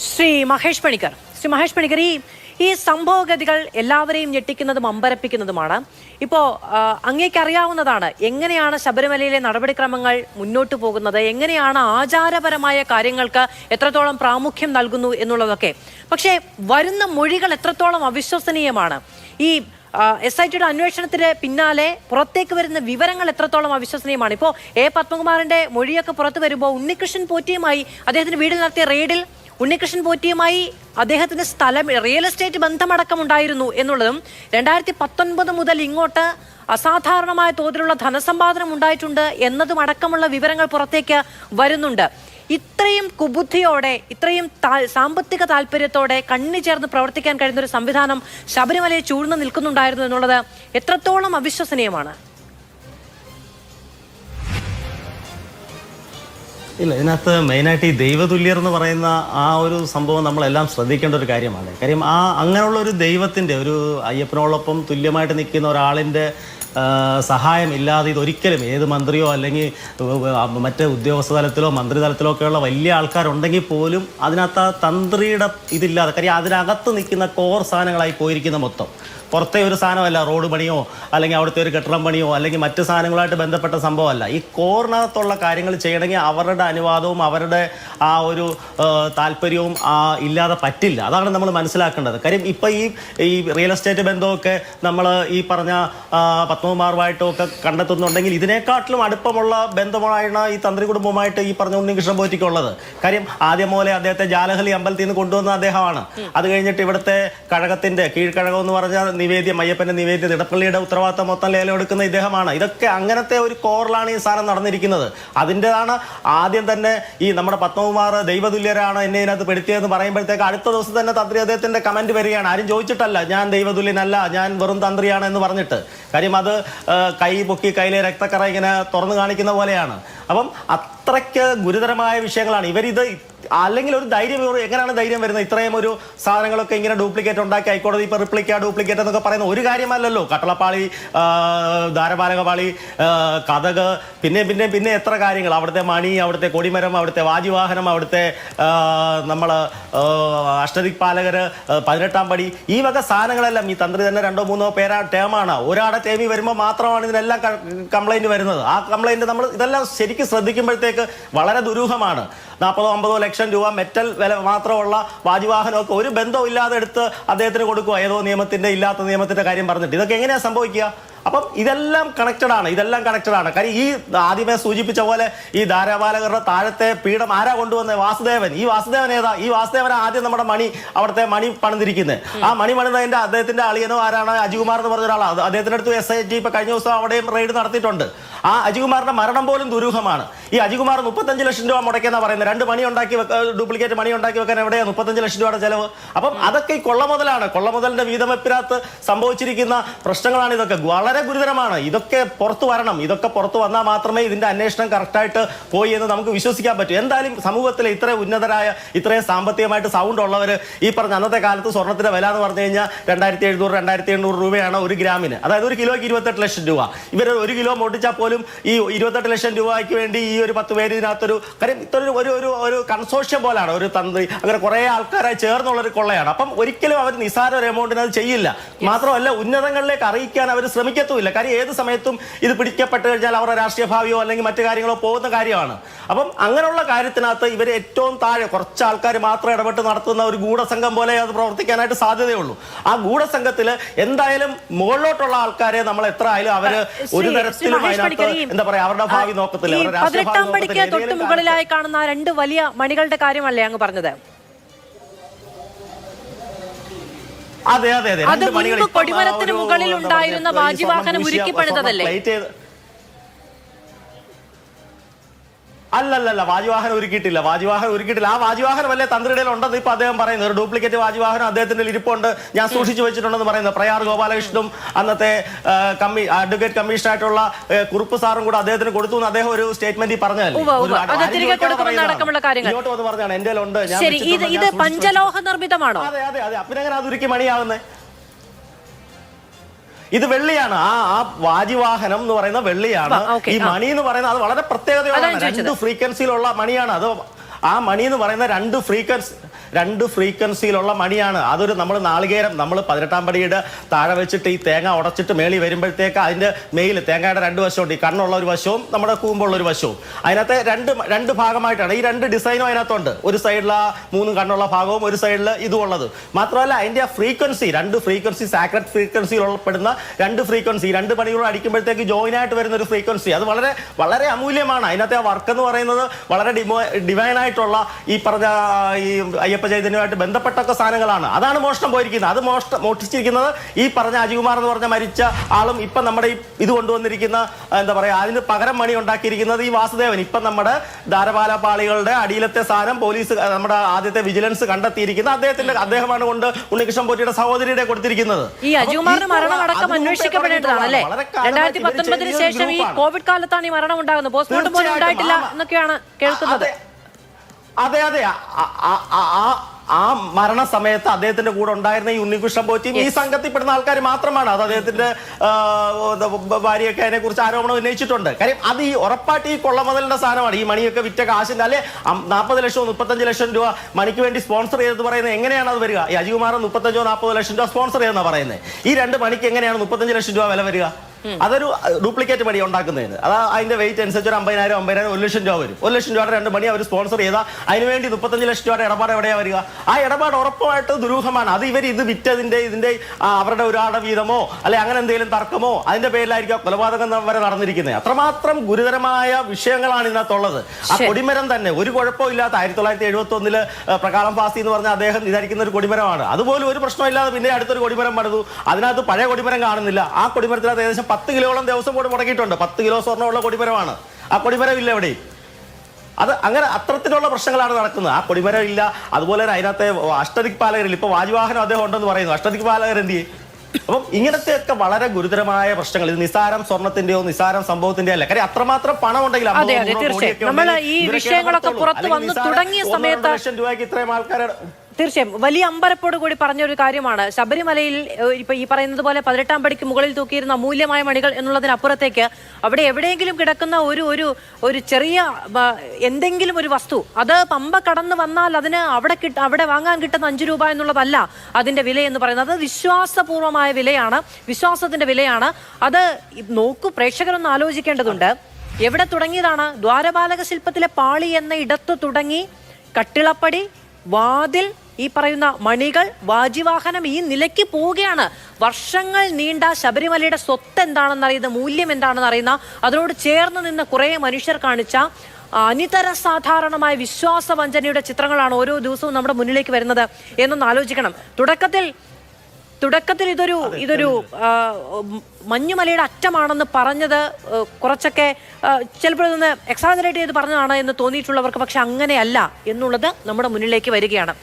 ശ്രീ മഹേഷ് പണിക്കർ. ശ്രീ മഹേഷ് പണിക്കർ ഈ ഈ സംഭവഗതികൾ എല്ലാവരെയും ഞെട്ടിക്കുന്നതും അമ്പരപ്പിക്കുന്നതുമാണ്. ഇപ്പോൾ അങ്ങേക്കറിയാവുന്നതാണ് എങ്ങനെയാണ് ശബരിമലയിലെ നടപടിക്രമങ്ങൾ മുന്നോട്ട് പോകുന്നത് എങ്ങനെയാണ് ആചാരപരമായ കാര്യങ്ങൾക്ക് എത്രത്തോളം പ്രാമുഖ്യം നൽകുന്നു എന്നുള്ളതൊക്കെ. പക്ഷേ വരുന്ന മൊഴികൾ എത്രത്തോളം അവിശ്വസനീയമാണ്. ഈ എസ് ഐ ടിയുടെ അന്വേഷണത്തിന് പിന്നാലെ പുറത്തേക്ക് വരുന്ന വിവരങ്ങൾ എത്രത്തോളം അവിശ്വസനീയമാണ്. ഇപ്പോൾ എ പത്മകുമാറിന്റെ മൊഴിയൊക്കെ പുറത്തു വരുമ്പോൾ ഉണ്ണികൃഷ്ണൻ പോറ്റിയുമായി അദ്ദേഹത്തിന്റെ വീട്ടിൽ നടത്തിയ റെയ്ഡിൽ ഉണ്ണികൃഷ്ണൻ പോറ്റിയുമായി അദ്ദേഹത്തിന് സ്ഥലം റിയൽ എസ്റ്റേറ്റ് ബന്ധമടക്കം ഉണ്ടായിരുന്നു എന്നുള്ളതും രണ്ടായിരത്തി പത്തൊൻപത് മുതൽ ഇങ്ങോട്ട് അസാധാരണമായ തോതിലുള്ള ധനസമ്പാദനം ഉണ്ടായിട്ടുണ്ട് എന്നതും അടക്കമുള്ള വിവരങ്ങൾ പുറത്തേക്ക് വരുന്നുണ്ട്. ഇത്രയും കുബുദ്ധിയോടെ ഇത്രയും സാമ്പത്തിക താല്പര്യത്തോടെ കണ്ണി ചേർന്ന് പ്രവർത്തിക്കാൻ കഴിയുന്ന ഒരു സംവിധാനം ശബരിമലയെ ചൂഴ്ന്നു നിൽക്കുന്നുണ്ടായിരുന്നു എന്നുള്ളത് എത്രത്തോളം അവിശ്വസനീയമാണ്? ഇല്ല ഇതിനകത്ത് മെയിനായിട്ട് ഈ ദൈവതുല്യർ എന്ന് പറയുന്ന ആ ഒരു സംഭവം നമ്മളെല്ലാം ശ്രദ്ധിക്കേണ്ട ഒരു കാര്യമാണ്. കാര്യം ആ അങ്ങനെയുള്ള ഒരു ദൈവത്തിന്റെ ഒരു അയ്യപ്പനോടൊപ്പം തുല്യമായിട്ട് നിൽക്കുന്ന ഒരാളിന്റെ സഹായം ഇല്ലാതെ ഇതൊരിക്കലും ഏത് മന്ത്രിയോ അല്ലെങ്കിൽ മറ്റ് ഉദ്യോഗസ്ഥ തലത്തിലോ മന്ത്രി തലത്തിലോ ഒക്കെയുള്ള വലിയ ആൾക്കാരുണ്ടെങ്കിൽ പോലും അതിനകത്ത് ആ തന്ത്രിയുടെ ഇതില്ലാതെ കാര്യം അതിനകത്ത് നിൽക്കുന്ന കോർ സാധനങ്ങളായി പോയിരിക്കുന്ന മൊത്തം. പുറത്തെ ഒരു സാധനമല്ല റോഡ് പണിയോ അല്ലെങ്കിൽ അവിടുത്തെ ഒരു കെട്ടിടം പണിയോ അല്ലെങ്കിൽ മറ്റ് സാധനങ്ങളുമായിട്ട് ബന്ധപ്പെട്ട സംഭവമല്ല. ഈ കോറിനകത്തുള്ള കാര്യങ്ങൾ ചെയ്യണമെങ്കിൽ അവരുടെ അനുവാദവും അവരുടെ ആ ഒരു താല്പര്യവും ഇല്ലാതെ പറ്റില്ല. അതാണ് നമ്മൾ മനസ്സിലാക്കേണ്ടത്. കാര്യം ഇപ്പം ഈ ഈ റിയൽ എസ്റ്റേറ്റ് ബന്ധമൊക്കെ നമ്മൾ ഈ പറഞ്ഞ ആ, പത്മകുമാറുമായിട്ടും ഒക്കെ കണ്ടെത്തുന്നുണ്ടെങ്കിൽ ഇതിനെക്കാട്ടിലും അടുപ്പമുള്ള ബന്ധമാണ് ഈ തന്ത്രി കുടുംബവുമായിട്ട് ഈ പറഞ്ഞ ഉണ്ണികൃഷ്ണൻ പോറ്റിക്കുള്ളത് കാര്യം ആദ്യം പോലെ അദ്ദേഹത്തെ ജാലഹലി അമ്പലത്തിൽ നിന്ന് കൊണ്ടുവന്ന അദ്ദേഹമാണ്. അത് കഴിഞ്ഞിട്ട് ഇവിടുത്തെ കഴകത്തിന്റെ കീഴ്ക്കഴകം എന്ന് പറഞ്ഞ നിവേദ്യം അയ്യപ്പന്റെ നിവേദ്യം ഇടപ്പള്ളിയുടെ ഉത്തരവാദിത്തം മൊത്തം ലേലം എടുക്കുന്ന ഇദ്ദേഹമാണ്. ഇതൊക്കെ അങ്ങനത്തെ ഒരു കോറിലാണ് ഈ സാധനം നടന്നിരിക്കുന്നത്. അതിന്റെതാണ് ആദ്യം തന്നെ ഈ നമ്മുടെ പത്മകുമാർ ദൈവതുല്യരാണ് എന്നെ ഇതിനകത്ത് പെടുത്തിയതെന്ന് പറയുമ്പോഴത്തേക്ക് അടുത്ത ദിവസം തന്നെ തന്ത്രി അദ്ദേഹത്തിന്റെ കമന്റ് വരികയാണ്. ആരും ചോദിച്ചിട്ടല്ല ഞാൻ ദൈവതുല്യനല്ല ഞാൻ വെറും തന്ത്രിയാണ് എന്ന് പറഞ്ഞിട്ട്. കാര്യം അത് കൈ പൊക്കി കയ്യിലെ രക്തക്കറ ഇങ്ങനെ തുറന്നു കാണിക്കുന്ന പോലെയാണ്. അപ്പം അത്രയ്ക്ക് ഗുരുതരമായ വിഷയങ്ങളാണ്. ഇവരിത് അല്ലെങ്കിൽ ഒരു ധൈര്യം എങ്ങനെയാണ് ധൈര്യം വരുന്നത്? ഇത്രയും ഒരു സാധനങ്ങളൊക്കെ ഇങ്ങനെ ഡ്യൂപ്ലിക്കേറ്റ് ഉണ്ടാക്കി ഹൈക്കോടതി ഇപ്പൊ റിപ്ലിക്ക ഡ്യൂപ്ലിക്കേറ്റ് എന്നൊക്കെ പറയുന്ന ഒരു കാര്യമല്ലല്ലോ. കട്ടളപ്പാളി ധാരപാലകപാളി കഥക് പിന്നെ പിന്നെ പിന്നെ എത്ര കാര്യങ്ങൾ? അവിടുത്തെ മണി അവിടുത്തെ കൊടിമരം അവിടുത്തെ വാജിവാഹനം അവിടുത്തെ നമ്മൾ അഷ്ടദിക്പാലകര് ആ, പതിനെട്ടാം പടി. ഈ വക സാധനങ്ങളെല്ലാം ഈ തന്ത്രി തന്നെ രണ്ടോ മൂന്നോ പേരാ ടേമാണ്. ഒരാടെ ടേമി വരുമ്പോൾ മാത്രമാണ് ഇതിനെല്ലാം കംപ്ലൈന്റ് വരുന്നത്. ആ കംപ്ലൈന്റ് നമ്മൾ ഇതെല്ലാം ശരിക്കും ശ്രദ്ധിക്കുമ്പോഴത്തേക്ക് വളരെ ദുരൂഹമാണ്. നാൽപ്പതോ അമ്പതോ ലക്ഷം രൂപ മെറ്റൽ വില മാത്രമുള്ള വാജിവാഹനമൊക്കെ ഒരു ബന്ധവും ഇല്ലാതെ എടുത്ത് അദ്ദേഹത്തിന് കൊടുക്കുക ഏതോ നിയമത്തിന്റെ ഇല്ലാത്ത നിയമത്തിന്റെ കാര്യം പറഞ്ഞിട്ട്. ഇതൊക്കെ എങ്ങനെയാണ് സംഭവിക്കുക? അപ്പം ഇതെല്ലാം കണക്റ്റഡ് ആണ് ഇതെല്ലാം കണക്റ്റഡ് ആണ്. കാര്യം ഈ ആദ്യമേ സൂചിപ്പിച്ച പോലെ ഈ ധാരാപാലകരുടെ താഴത്തെ പീഠം ആരാ കൊണ്ടുവന്നത് വാസുദേവൻ. ഈ വാസുദേവൻ ഏതാ? ഈ വാസുദേവൻ ആദ്യം നമ്മുടെ മണി അവിടുത്തെ മണി പണിതിരിക്കുന്നത് ആ മണി പണിതതിന്റെ അദ്ദേഹത്തിന്റെ അളിയനോ ആരാണ്? അജികുമാർ എന്ന് പറഞ്ഞ ഒരാളാണ് അദ്ദേഹത്തിന്റെ അടുത്ത് എസ് ഐ ടി ഇപ്പൊ കഴിഞ്ഞ ദിവസം അവിടെയും റെയ്ഡ് നടത്തിയിട്ടുണ്ട്. ആ അജികുമാറിന്റെ മരണം പോലും ദുരൂഹമാണ്. ഈ അജികുമാർ മുപ്പത്തഞ്ച് ലക്ഷം രൂപ മുടക്കുന്ന പറയുന്നത് രണ്ട് മണി ഉണ്ടാക്കി ഡ്യൂപ്ലിക്കേറ്റ് മണി ഉണ്ടാക്കി വെക്കാൻ എവിടെയാണ് മുപ്പത്തഞ്ച് ലക്ഷം രൂപയുടെ ചെലവ്? അപ്പം അതൊക്കെ ഈ കൊള്ളമുതലാണ് കൊള്ളമുതലിന്റെ വീതമെപ്പിനകത്ത് സംഭവിച്ചിരിക്കുന്ന പ്രശ്നങ്ങളാണ് ഇതൊക്കെ. വളരെ ഗുരുതരമാണ്. ഇതൊക്കെ പുറത്തു വരണം. ഇതൊക്കെ പുറത്തു വന്നാൽ മാത്രമേ ഇതിന്റെ അന്വേഷണം കറക്റ്റായിട്ട് പോയി എന്ന് നമുക്ക് വിശ്വസിക്കാൻ പറ്റൂ. എന്തായാലും സമൂഹത്തിലെ ഇത്ര ഉന്നതരായ ഇത്രയും സാമ്പത്തികമായിട്ട് സൗണ്ട് ഉള്ളവർ ഈ പറഞ്ഞ അന്നത്തെ കാലത്ത് സ്വർണത്തിന്റെ വില എന്ന് പറഞ്ഞു കഴിഞ്ഞാൽ രണ്ടായിരത്തി എഴുന്നൂറ് രണ്ടായിരത്തി എണ്ണൂറ് രൂപയാണ് ഒരു ഗ്രാമിന്. അതായത് ഒരു കിലോയ്ക്ക് ഇരുപത്തെട്ട് ലക്ഷം രൂപ. ഇവർ ഒരു കിലോ മോട്ടിച്ചാൽ പോലും ഈ ഇരുപത്തെട്ട് ലക്ഷം രൂപയ്ക്ക് വേണ്ടി ഈ ഒരു പത്ത് പേര് ഇതിനകത്തൊരു കാര്യം ഇത്ര ഒരു ഒരു ഒരു കൺസോഷ്യം പോലാണ്. ഒരു തന്ത്രി അങ്ങനെ കുറേ ആൾക്കാരായി ചേർന്നുള്ള ഒരു കൊള്ളയാണ്. അപ്പം ഒരിക്കലും അവർ നിസാര ഒരു എമൗണ്ടിന് അത് ചെയ്യില്ല. മാത്രമല്ല ഉന്നതങ്ങളിലേക്ക് അറിയിക്കാൻ അവർ ശ്രമിക്കത്തുമില്ല കാര്യം ഏത് സമയത്തും ഇത് പിടിക്കപ്പെട്ട് കഴിഞ്ഞാൽ അവരുടെ രാഷ്ട്രീയ ഭാവിയോ അല്ലെങ്കിൽ മറ്റു കാര്യങ്ങളോ പോകുന്ന കാര്യമാണ്. അപ്പം അങ്ങനെയുള്ള കാര്യത്തിനകത്ത് ഇവർ ഏറ്റവും താഴെ കുറച്ച് ആൾക്കാർ മാത്രം ഇടപെട്ട് നടത്തുന്ന ഒരു ഗൂഢസംഘം പോലെ അത് പ്രവർത്തിക്കാനായിട്ട് സാധ്യതയുള്ളൂ. ആ ഗൂഢസംഘത്തിൽ എന്തായാലും മുകളിലോട്ടുള്ള ആൾക്കാരെ നമ്മൾ എത്ര ആയാലും അവർ ഒരു തരത്തിലും അതിനകത്ത് എന്താ പറയാ അവരുടെ ഭാവി നോക്കത്തില്ല. പതിനെട്ടാം പടിക്ക് തൊട്ട് മുകളിലായി കാണുന്ന രണ്ട് വലിയ മണികളുടെ കാര്യമല്ലേ അങ്ങ് പറഞ്ഞത്? അതെ അതെ അതെ അത് മുൻപ് കൊടിമരത്തിന് മുകളിൽ ഉണ്ടായിരുന്ന വാജിവാഹനം ഉരുക്കി പണിതതല്ലേ? അല്ലല്ലല്ല വാജിവാഹനം ഒരുക്കിയിട്ടില്ല. വാജിവാഹനം ഒരുക്കിയിട്ടില്ല. ആ വാജിവാഹനം അല്ലേ തന്ത്രിയുടെ ഉണ്ടെന്ന് ഇപ്പൊ അദ്ദേഹം പറയുന്നത്. ഒരു ഡ്യൂപ്ലിക്കേറ്റ് വാജിവാഹനം അദ്ദേഹത്തിന്റെ ഇരിപ്പുണ്ട്. ഞാൻ സൂക്ഷിച്ചു വെച്ചിട്ടുണ്ടെന്ന് പറയുന്നത്. പ്രയാർ ഗോപാലകൃഷ്ണനും അന്നത്തെ കമ്മി അഡ്വക്കേറ്റ് കമ്മീഷണർ ആയിട്ടുള്ള കുറുപ്പ് സാറും കൂടെ അദ്ദേഹത്തിന് കൊടുത്തു എന്ന് അദ്ദേഹം ഒരു സ്റ്റേറ്റ്മെന്റ് വന്ന് പറഞ്ഞാണ് എന്റെ ഉണ്ട് ഇത് പഞ്ചലോഹ നിർമ്മിതമാണോ അതെ അതെ അതെ. പിന്നെ അങ്ങനെ അത് ഉരുക്കി മണിയാവുന്നേ? ഇത് വെള്ളിയാണ്. ആ ആ വാജിവാഹനം എന്ന് പറയുന്ന വെള്ളിയാണ്. ഈ മണി എന്ന് പറയുന്നത് അത് വളരെ പ്രത്യേകതയുള്ള. രണ്ട് ഫ്രീക്വൻസിയിലുള്ള മണിയാണ്. അത് ആ മണി എന്ന് പറയുന്ന രണ്ട് ഫ്രീക്വൻസി രണ്ട് ഫ്രീക്വൻസിയിലുള്ള മണിയാണ്. അതൊരു നമ്മൾ നാളികേരം നമ്മൾ പതിനെട്ടാം പടിയുടെ താഴെ വെച്ചിട്ട് ഈ തേങ്ങ ഉടച്ചിട്ട് മേളി വരുമ്പോഴത്തേക്ക് അതിന്റെ മെയിൽ തേങ്ങയുടെ രണ്ട് വശമുണ്ട്. ഈ കണ്ണുള്ള ഒരു വശവും നമ്മുടെ കൂമ്പുള്ള ഒരു വശവും. അതിനകത്ത് രണ്ട് രണ്ട് ഭാഗമായിട്ടാണ്. ഈ രണ്ട് ഡിസൈനും അതിനകത്തുണ്ട്. ഒരു സൈഡിൽ ആ മൂന്ന് കണ്ണുള്ള ഭാഗവും ഒരു സൈഡിൽ ഇതും ഉള്ളത്. മാത്രമല്ല അതിന്റെ ആ ഫ്രീക്വൻസി രണ്ട് ഫ്രീക്വൻസി സാക്രഡ് ഫ്രീക്വൻസിയിൽ ഉൾപ്പെടുന്ന രണ്ട് ഫ്രീക്വൻസി രണ്ട് മണിക്കൂർ അടിക്കുമ്പോഴത്തേക്ക് ജോയിൻ ആയിട്ട് വരുന്ന ഒരു ഫ്രീക്വൻസി അത് വളരെ വളരെ അമൂല്യമാണ്. അതിനകത്തെ ആ വർക്ക് എന്ന് പറയുന്നത് വളരെ ഡിമോ ഡിവൈൻ ആയിട്ടുള്ള ഈ പറഞ്ഞ ഈ അയ്യപ്പ ചൈതന്യമായിട്ട് ബന്ധപ്പെട്ടൊക്കെ സാധനങ്ങളാണ്. അതാണ് മോഷണം പോയിരിക്കുന്നത്. അത് മോഷ്ട മോഷ്ടിച്ചിരിക്കുന്നത് ഈ പറഞ്ഞ അജികുമാർ എന്ന് പറഞ്ഞ മരിച്ച ആളും ഇപ്പം നമ്മുടെ ഈ ഇത് കൊണ്ടുവന്നിരിക്കുന്ന എന്താ പറയാ അതിന് പകരം മണി ഉണ്ടാക്കിയിരിക്കുന്നത് ഈ വാസുദേവൻ. ഇപ്പം നമ്മുടെ ധാരപാല പാളികളുടെ അടിയിലത്തെ സാധനം പോലീസ് നമ്മുടെ ആദ്യത്തെ വിജിലൻസ് കണ്ടെത്തിയിരിക്കുന്ന അദ്ദേഹത്തിന്റെ അദ്ദേഹമാണ് കൊണ്ട് ഉണ്ണികൃഷ്ണൻ പോറ്റിയുടെ സഹോദരിയുടെ കൊടുത്തിരിക്കുന്നത്. ഈ അജികുമാറിന്റെ മരണം അടക്കം രണ്ടായിരത്തി പത്തൊൻപതിന് ശേഷം ഈ കോവിഡ് കാലത്താണ് ഈ മരണം ഉണ്ടാകുന്നത്. പോസ്റ്റ്മോർട്ടം പോലും. ഉണ്ടായിട്ടില്ല എന്നൊക്കെയാണ് കേൾക്കുന്നത്. അതെ അതെ. ആ- മരണസമയത്ത് അദ്ദേഹത്തിന്റെ കൂടെ ഉണ്ടായിരുന്ന ഈ ഉണ്ണികൃഷ്ണൻ പോറ്റിയും ഈ സംഘത്തിൽപ്പെടുന്ന ആൾക്കാർ മാത്രമാണ്. അത് അദ്ദേഹത്തിന്റെ ഭാര്യയൊക്കെ അതിനെ കുറിച്ച് ആരോപണം ഉന്നയിച്ചിട്ടുണ്ട്. കാര്യം അത് ഈ ഉറപ്പായിട്ട് ഈ കൊള്ളമുതലിന്റെ സാധനമാണ്. ഈ മണിയൊക്കെ വിറ്റ കാശിന്റെ അല്ലെ നാൽപ്പത് ലക്ഷം മുപ്പത്തഞ്ച് ലക്ഷം രൂപ മണിക്ക് വേണ്ടി സ്പോൺസർ ചെയ്തത് പറയുന്നത് എങ്ങനെയാണ് അത് വരിക? ഈ അജികുമാർ മുപ്പത്തഞ്ചോ നാൽപ്പത് ലക്ഷം രൂപ സ്പോൺസർ ചെയ്തെന്നാണ് പറയുന്നത്? ഈ രണ്ട് മണിക്ക് എങ്ങനെയാണ് മുപ്പത്തഞ്ച് ലക്ഷം രൂപ വില വരിക? അതൊരു ഡ്യൂപ്ലിക്കേറ്റ് മണി ഉണ്ടാക്കുന്നതിന്. അതാ അതിന്റെ വെയിറ്റ് അനുസരിച്ച് ഒരു അമ്പതിനായിരം അമ്പതിനായിരം ഒരു ലക്ഷം രൂപ വരും. ഒരു ലക്ഷം രൂപയുടെ രണ്ട് മണി അവർ സ്പോൺസർ ചെയ്താൽ അതിനുവേണ്ടി മുപ്പത്തഞ്ച് ലക്ഷം രൂപയുടെ ഇടപാട് എവിടെയാ വരിക? ആ ഇടപാട് ഉറപ്പായിട്ട് ദുരൂഹമാണ്. അത് ഇവർ ഇത് വിറ്റതിന്റെ ഇതിന്റെ അവരുടെ ഒരാളുടെ വീതമോ അല്ലെ അങ്ങനെ എന്തെങ്കിലും തർക്കമോ അതിന്റെ പേരിലായിരിക്കും കൊലപാതകം വരെ നടന്നിരിക്കുന്നത്. അത്രമാത്രം ഗുരുതരമായ വിഷയങ്ങളാണ് ഇതിനകത്തുള്ളത്. ആ കൊടിമരം തന്നെ ഒരു കുഴപ്പമില്ലാത്ത ആയിരത്തി തൊള്ളായിരത്തി എഴുപത്തി ഒന്നിൽ പ്രകാളം ഫാസി എന്ന് പറഞ്ഞ അദ്ദേഹം ഇതായിരിക്കുന്ന ഒരു കൊടിമരമാണ്. അതുപോലെ ഒരു പ്രശ്നമില്ലാതെ പിന്നെ അടുത്തൊരു കൊടിമരം പണിതു. അതിനകത്ത് പഴയ കൊടിമരം കാണുന്നില്ല. ആ കൊടിമരത്തിനകത്ത് ഏകദേശം പത്ത് കിലോളം ദിവസം കൂടെ മുടക്കിയിട്ടുണ്ട്. പത്ത് കിലോ സ്വർണമുള്ള കൊടിമരമാണ്. ആ കൊടിമരം ഇല്ല എവിടെയും അത് അങ്ങനെ അത്തരത്തിലുള്ള പ്രശ്നങ്ങളാണ് നടക്കുന്നത്. ആ കൊടിമരം ഇല്ല അതുപോലെ തന്നെ അതിനകത്തെ അഷ്ടദിക് പാലകരിൽ ഇപ്പൊ വാജുവാഹനം അദ്ദേഹം ഉണ്ടെന്ന് പറയുന്നു. അഷ്ടദിക് പാലകർ എന്ത് ചെയ്യും? അപ്പം ഇങ്ങനത്തെയൊക്കെ വളരെ ഗുരുതരമായ പ്രശ്നങ്ങൾ. ഇത് നിസാരം സ്വർണത്തിന്റെയോ നിസാരം സംഭവത്തിന്റെയോ അല്ല. കാര്യം അത്രമാത്രം പണം ഉണ്ടെങ്കിൽ നമ്മൾ ഈ വിഷയങ്ങളൊക്കെ. പുറത്ത് വന്ന് തുടങ്ങിയ സമയത്ത് ലക്ഷം രൂപയ്ക്ക് ഇത്രയും ആൾക്കാരുടെ തീർച്ചയായും. വലിയ അമ്പരപ്പോട് കൂടി പറഞ്ഞ ഒരു കാര്യമാണ്. ശബരിമലയിൽ ഇപ്പൊ ഈ പറയുന്നത് പോലെ പതിനെട്ടാം പടിക്ക് മുകളിൽ തൂക്കിയിരുന്ന അമൂല്യമായ മണികൾ എന്നുള്ളതിനപ്പുറത്തേക്ക് അവിടെ എവിടെയെങ്കിലും കിടക്കുന്ന ഒരു ഒരു ഒരു ചെറിയ എന്തെങ്കിലും ഒരു വസ്തു അത് പമ്പ കടന്നു വന്നാൽ അതിന് അവിടെ കിട്ട അവിടെ വാങ്ങാൻ കിട്ടുന്ന അഞ്ചു രൂപ എന്നുള്ളതല്ല അതിന്റെ വില എന്ന് പറയുന്നത്. വിശ്വാസപൂർവമായ വിലയാണ്. വിശ്വാസത്തിന്റെ വിലയാണ്. അത് നോക്കൂ പ്രേക്ഷകരൊന്ന് ആലോചിക്കേണ്ടതുണ്ട്. എവിടെ തുടങ്ങിയതാണ്? ദ്വാരപാലക ശില്പത്തിലെ പാളി എന്ന ഇടത്ത് തുടങ്ങി കട്ടിളപ്പടി വാതിൽ ഈ പറയുന്ന മണികൾ വാജിവാഹനം ഈ നിലയ്ക്ക് പോവുകയാണ്. വർഷങ്ങൾ നീണ്ട ശബരിമലയുടെ സ്വത്ത് എന്താണെന്ന് അറിയുന്ന മൂല്യം എന്താണെന്ന് അറിയുന്ന അതിനോട് ചേർന്ന് നിന്ന് കുറേ മനുഷ്യർ കാണിച്ച അനിതര സാധാരണമായ വിശ്വാസ വഞ്ചനയുടെ ചിത്രങ്ങളാണ് ഓരോ ദിവസവും നമ്മുടെ മുന്നിലേക്ക് വരുന്നത് എന്നൊന്ന് ആലോചിക്കണം. തുടക്കത്തിൽ തുടക്കത്തിൽ ഇതൊരു ഇതൊരു മഞ്ഞുമലയുടെ അറ്റമാണെന്ന് പറഞ്ഞത് കുറച്ചൊക്കെ ചിലപ്പോൾ ഇതൊന്ന് എക്സാജറേറ്റ് ചെയ്ത് പറഞ്ഞതാണ് എന്ന് തോന്നിയിട്ടുള്ളവർക്ക് പക്ഷെ അങ്ങനെയല്ല എന്നുള്ളത് നമ്മുടെ മുന്നിലേക്ക് വരികയാണ്.